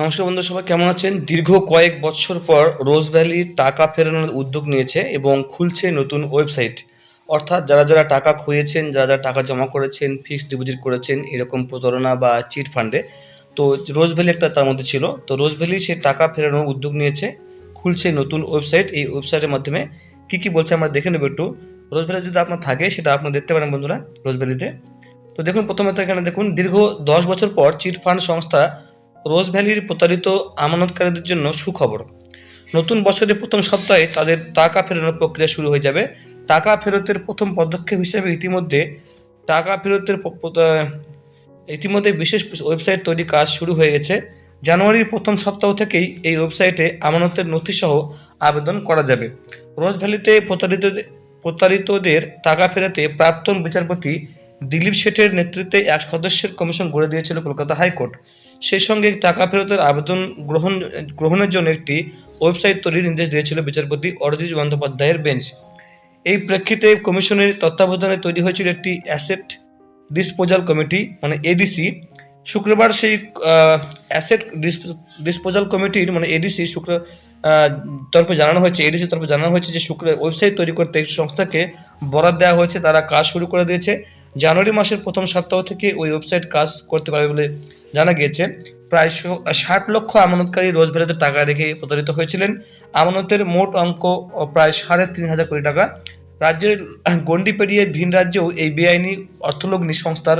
নমস্কার বন্ধু সবাই কেমন আছেন? দীর্ঘ কয়েক বছর পর রোজ ভ্যালি টাকা ফেরানোর উদ্যোগ নিয়েছে এবং খুলছে নতুন ওয়েবসাইট। অর্থাৎ যারা যারা টাকা খুঁয়েছেন, যারা যারা টাকা জমা করেছেন, ফিক্সড ডিপোজিট করেছেন, এরকম প্রতারণা বা চিট ফান্ডে, তো রোজ ভ্যালি একটা তার মধ্যে ছিল। তো রোজ ভ্যালি সে টাকা ফেরানোর উদ্যোগ নিয়েছে, খুলছে নতুন ওয়েবসাইট। এই ওয়েবসাইটের মাধ্যমে কি কি বলছে আমরা দেখে নেব একটু। রোজ ভ্যালি যদি আপনার থাকে, সেটা আপনারা দেখতে পারেন বন্ধুরা রোজ ভ্যালিতে। তো দেখুন, প্রথমে তো এখানে দেখুন, দীর্ঘ দশ বছর পর চিট ফান্ড সংস্থা রোজ ভ্যালির প্রতারিত আমানতকারীদের জন্য সুখবর। নতুন বছরের প্রথম সপ্তাহে তাদের টাকা ফেরানোর প্রক্রিয়া শুরু হয়ে যাবে। টাকা ফেরতের প্রথম পদক্ষেপ হিসেবে ইতিমধ্যে টাকা ফেরতের ইতিমধ্যে বিশেষ ওয়েবসাইট তৈরি কাজ শুরু হয়ে গেছে। জানুয়ারির প্রথম সপ্তাহ থেকেই এই ওয়েবসাইটে আমানতের নথিসহ আবেদন করা যাবে। রোজ ভ্যালিতে প্রতারিত প্রতারিতদের টাকা ফেরাতে প্রাক্তন বিচারপতি দিলীপ শেঠের নেতৃত্বে এক সদস্যের কমিশন গড়ে দিয়েছিল কলকাতা হাইকোর্ট। সেই সঙ্গে টাকা ফেরতের আবেদন গ্রহণ, গ্রহণের জন্য একটি ওয়েবসাইট তৈরির নির্দেশ দিয়েছিল বিচারপতি অরিজিৎ বন্দ্যোপাধ্যায়ের বেঞ্চ। এই প্রেক্ষিতে কমিশনের তত্ত্বাবধানে তৈরি হয়েছিল একটি অ্যাসেট ডিসপোজাল কমিটি মানে এডিসি। শুক্রবার সেই অ্যাসেট ডিসপোজাল কমিটির মানে এডিসি শুক্র তরফে জানানো হয়েছে এডিসি তরফে জানানো হয়েছে যে শুক্র ওয়েবসাইট তৈরি করতে একটি সংস্থাকে বরাদ দেওয়া হয়েছে, তারা কাজ শুরু করে দিয়েছে। জানুয়ারি মাসের প্রথম সপ্তাহ থেকে ওই ওয়েবসাইট কাজ করতে পারবে বলে জানা গিয়েছে। প্রায় ষাট লক্ষ আমানতকারী রোজ ভ্যালিতে টাকা রেখে প্রতারিত হয়েছিলেন। আমানতের মোট অঙ্ক প্রায় সাড়ে তিন হাজার কোটি টাকা। রাজ্যের গণ্ডি পেরিয়ে ভিন রাজ্যেও এই বেআইনি অর্থলগ্নি সংস্থার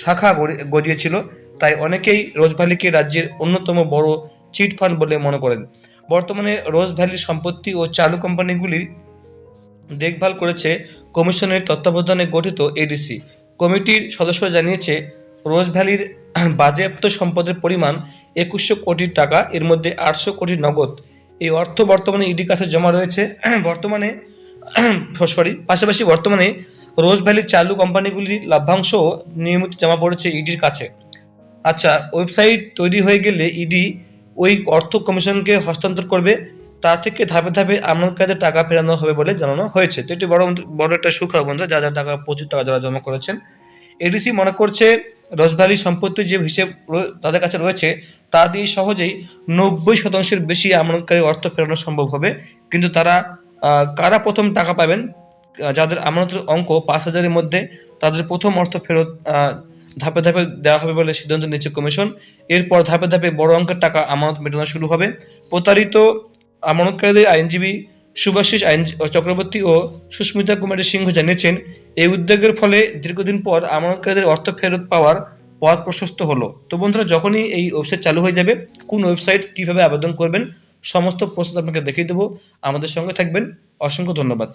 শাখা গজিয়েছিল তাই অনেকেই রোজ ভ্যালিকে রাজ্যের অন্যতম বড় চিট ফান্ড বলে মনে করেন। বর্তমানে রোজ ভ্যালির সম্পত্তি ও চালু কোম্পানিগুলির দেখভাল করেছে কমিশনের তত্ত্বাবধানে গঠিত এডিসি কমিটির সদস্যরা জানিয়েছে, রোজ ভ্যালির বাজেয়াপ্ত সম্পদের পরিমাণ একুশশো কোটি টাকা, এর মধ্যে আটশো কোটি নগদ। এই অর্থ বর্তমানে ইডি কাছে জমা রয়েছে। বর্তমানে, সরি, পাশাপাশি বর্তমানে রোজ ভ্যালির চালু কোম্পানিগুলির লভ্যাংশ নিয়মিত জমা পড়েছে ইডির কাছে। আচ্ছা ওয়েবসাইট তৈরি হয়ে গেলে ইডি ওই অর্থ কমিশনকে হস্তান্তর করবে। তা থেকে ধাপে ধাপে আমলকারীদের টাকা ফেরানো হবে বলে জানানো হয়েছে। তো এটি বড় বড় একটা সুখবর বন্ধু যা যা টাকা প্রচুর টাকা যারা জমা করেছেন। এডিসি মনে করছে রোজভ্যালি সম্পত্তির যে হিসেব তাদের কাছে রয়েছে, তা দিয়ে সহজেই নব্বই শতাংশের বেশি আমানতকারী অর্থ ফেরানো সম্ভব হবে। কিন্তু তারা কারা প্রথম টাকা পাবেন? যাদের আমানতের অঙ্ক পাঁচ হাজারের মধ্যে তাদের প্রথম অর্থ ফেরত ধাপে ধাপে দেওয়া হবে বলে সিদ্ধান্ত নিয়েছে কমিশন। এরপর ধাপে ধাপে বড় অঙ্কের টাকা আমানত মেটানো শুরু হবে। প্রতারিত আমানতকারীদের আইনজীবী শুভাশিস আইন চক্রবর্তী ও সুস্মিতা কুমারী সিংহ জানিয়েছেন, এই উদ্যোগের ফলে দীর্ঘদিন পর আমানতকারীদের অর্থ ফেরত পাওয়ার পথ প্রশস্ত হলো। তো বন্ধুরা, যখনই এই ওয়েবসাইট চালু হয়ে যাবে, কোন ওয়েবসাইট কীভাবে আবেদন করবেন, সমস্ত প্রসেস আপনাকে দেখিয়ে দেবো। আমাদের সঙ্গে থাকবেন, অসংখ্য ধন্যবাদ।